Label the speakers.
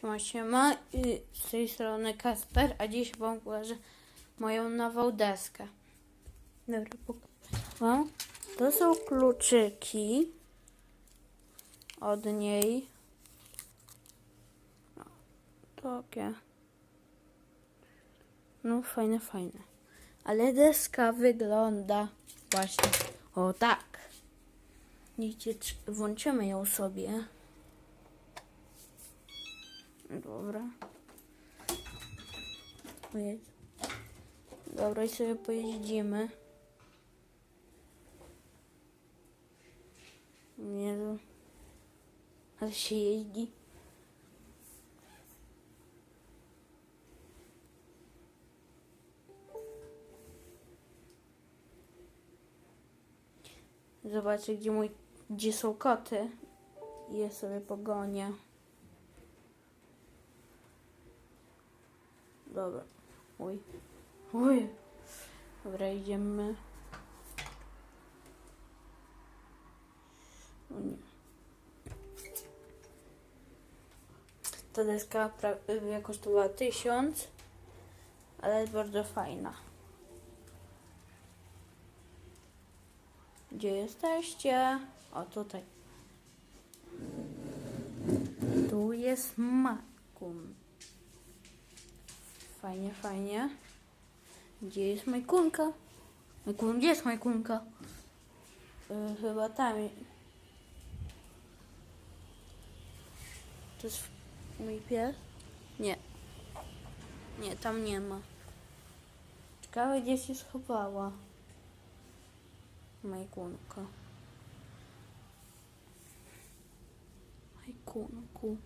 Speaker 1: Siema, siema. Y, Z tej strony Kasper, a dziś wam pokażę moją nową deskę. Dobra, pokażę. To są kluczyki od niej. O, Takie. No, fajne, fajne. Ale deska wygląda właśnie o tak. Widzicie, czy- włączymy ją sobie. Dobra. Ojej. Dobra, i sobie pojeździmy. Jezu. Ale się jeździ. Zobaczę, gdzie mój, gdzie są koty. I je sobie pogonię. Dobra. Oj. Oj. Dobra, idziemy. O nie. Ta deska prawie kosztowała tysiąc, ale jest bardzo fajna. Gdzie jesteście? O, tutaj. Tu jest makum. Fajnie, fajnie. Gdzie jest Majkunka? Majkun, gdzie jest Majkunka? Yy, chyba tam. To jest mój pies? Nie. Nie, tam nie ma. Ciekawe, gdzie się schowała. Majkunka. Majkunku.